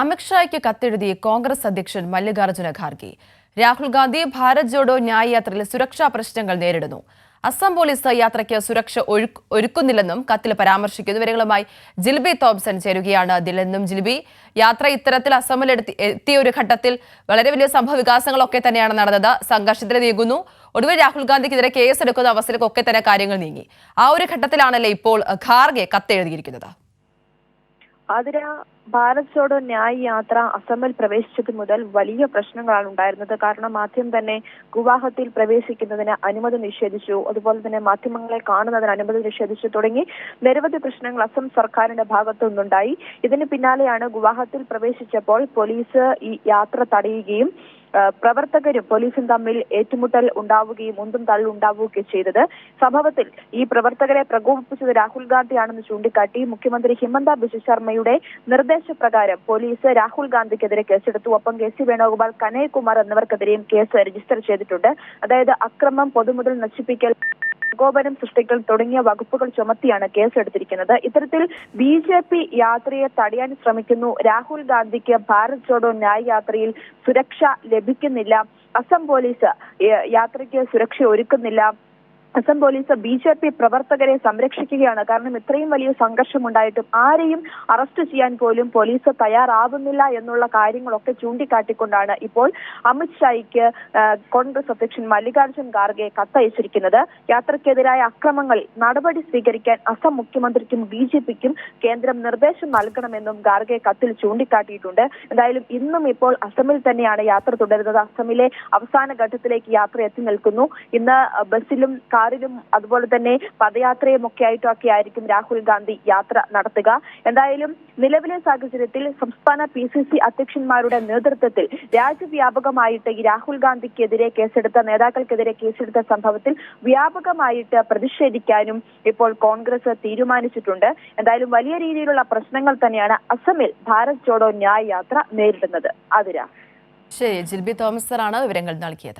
അമിത്ഷായ്ക്ക് കത്തെഴുതി കോൺഗ്രസ് അധ്യക്ഷൻ മല്ലികാർജുന ഖാർഗെ. രാഹുൽ ഗാന്ധി ഭാരത് ജോഡോ ന്യായ് യാത്രയിൽ സുരക്ഷാ പ്രശ്നങ്ങൾ നേരിടുന്നു. അസം പോലീസ് യാത്രയ്ക്ക് സുരക്ഷ ഒരുക്കുന്നില്ലെന്നും കത്തിൽ പരാമർശിക്കുന്നു വിവരങ്ങളുമായി ജിൽബി തോംസൺ ചേരുകയാണ് ദിലെന്നും ജിൽബി യാത്ര ഇത്തരത്തിൽ അസമിൽ എത്തിയ ഒരു ഘട്ടത്തിൽ വളരെ വലിയ സംഭവ വികാസങ്ങളൊക്കെ തന്നെയാണ് നടന്നത്. സംഘർഷത്തിന് നീങ്ങുന്നു. ഒടുവിൽ രാഹുൽ ഗാന്ധിക്കെതിരെ കേസെടുക്കുന്ന അവസരക്കൊക്കെ തന്നെ കാര്യങ്ങൾ നീങ്ങി. ആ ഒരു ഘട്ടത്തിലാണല്ലേ ഇപ്പോൾ ഖാർഗെ കത്തെഴുതിയിരിക്കുന്നത്. ആതിര ഭാരത് ചോഡോ ന്യായ് യാത്ര അസമിൽ പ്രവേശിച്ചത് മുതൽ വലിയ പ്രശ്നങ്ങളാണ് ഉണ്ടായിരുന്നത്. കാരണം ആദ്യം തന്നെ ഗുവാഹത്തിയിൽ പ്രവേശിക്കുന്നതിന് അനുമതി നിഷേധിച്ചു. അതുപോലെ തന്നെ മാധ്യമങ്ങളെ കാണുന്നതിന് അനുമതി നിഷേധിച്ചു തുടങ്ങി നിരവധി പ്രശ്നങ്ങൾ അസം സർക്കാരിന്റെ ഭാഗത്തു നിന്നുണ്ടായി ഇതിന് പിന്നാലെയാണ് ഗുവാഹത്തിയിൽ പ്രവേശിച്ചപ്പോൾ പോലീസ് ഈ യാത്ര തടയുകയും പ്രവർത്തകരും പോലീസും തമ്മിൽ ഏറ്റുമുട്ടൽ ഉണ്ടാവുകയും ഉന്തും തള്ളുണ്ടാവുകയും ചെയ്തത്. സംഭവത്തിൽ ഈ പ്രവർത്തകരെ പ്രകോപിപ്പിച്ചത് രാഹുൽ ഗാന്ധിയാണെന്ന് ചൂണ്ടിക്കാട്ടി മുഖ്യമന്ത്രി ഹിമന്ത ബിശ്വ ശർമ്മയുടെ നിർദ്ദേശപ്രകാരം പോലീസ് രാഹുൽ ഗാന്ധിക്കെതിരെ കേസെടുത്തു. ഒപ്പം കെ സി വേണുഗോപാൽ കനയ്കുമാർ എന്നിവർക്കെതിരെയും കേസ് രജിസ്റ്റർ ചെയ്തിട്ടുണ്ട്. അതായത് അക്രമം പൊതുമുതൽ നശിപ്പിക്കൽ പ്രകോപനം സൃഷ്ടിക്കൽ തുടങ്ങിയ വകുപ്പുകൾ ചുമത്തിയാണ് കേസെടുത്തിരിക്കുന്നത്. ഇത്തരത്തിൽ ബി ജെ പി യാത്രയെ തടയാൻ ശ്രമിക്കുന്നു. രാഹുൽ ഗാന്ധിക്ക് ഭാരത് ജോഡോ ന്യായ് യാത്രയിൽ സുരക്ഷ ലഭിക്കുന്നില്ല. അസം പോലീസ് യാത്രയ്ക്ക് സുരക്ഷ ഒരുക്കുന്നില്ല Assam police B J P പ്രവർത്തകരെ സംരക്ഷിക്കുകയാണ്. കാരണം ഇത്രയും വലിയ സംഘർഷം ഉണ്ടായിട്ടും ആരെയും അറസ്റ്റ് ചെയ്യാൻ പോലും പോലീസ് തയ്യാറാവുന്നില്ല എന്നുള്ള കാര്യങ്ങളൊക്കെ ചൂണ്ടിക്കാട്ടിക്കൊണ്ടാണ് ഇപ്പോൾ അമിത്ഷായ്ക്ക് കോൺഗ്രസ് അധ്യക്ഷൻ മല്ലികാർജുൻ ഖാർഗെ കത്തയച്ചിരിക്കുന്നത്. യാത്രയ്ക്കെതിരായ അക്രമങ്ങൾ നടപടി സ്വീകരിക്കാൻ അസം മുഖ്യമന്ത്രിക്കും ബി ജെ പിക്കും കേന്ദ്രം നിർദ്ദേശം നൽകണമെന്നും ഖാർഗെ കത്തിൽ ചൂണ്ടിക്കാട്ടിയിട്ടുണ്ട്. എന്തായാലും ഇന്നും ഇപ്പോൾ അസമിൽ തന്നെയാണ് യാത്ര തുടരുന്നത്. അസമിലെ അവസാന ഘട്ടത്തിലേക്ക് യാത്ര എത്തി നിൽക്കുന്നു. ഇന്ന് ബസ്സിലും കാറിലും അതുപോലെ തന്നെ പദയാത്രയും ഒക്കെ ആയിട്ടൊക്കെ ആയിരിക്കും രാഹുൽ ഗാന്ധി യാത്ര നടത്തുക. എന്തായാലും നിലവിലെ സാഹചര്യത്തിൽ സംസ്ഥാന പി സി സി അധ്യക്ഷന്മാരുടെ നേതൃത്വത്തിൽ രാജ്യവ്യാപകമായിട്ട് ഈ രാഹുൽ ഗാന്ധിക്കെതിരെ കേസെടുത്ത നേതാക്കൾക്കെതിരെ കേസെടുത്ത സംഭവത്തിൽ വ്യാപകമായിട്ട് പ്രതിഷേധിക്കാനും ഇപ്പോൾ കോൺഗ്രസ് തീരുമാനിച്ചിട്ടുണ്ട്. എന്തായാലും വലിയ രീതിയിലുള്ള പ്രശ്നങ്ങൾ തന്നെയാണ് അസമിൽ ഭാരത് ജോഡോ ന്യായ യാത്ര നേരിടുന്നത്. അതിര ശരി ജിൽബി തോമസ് തോമസറാണ് വിവരങ്ങൾ നൽകിയത്.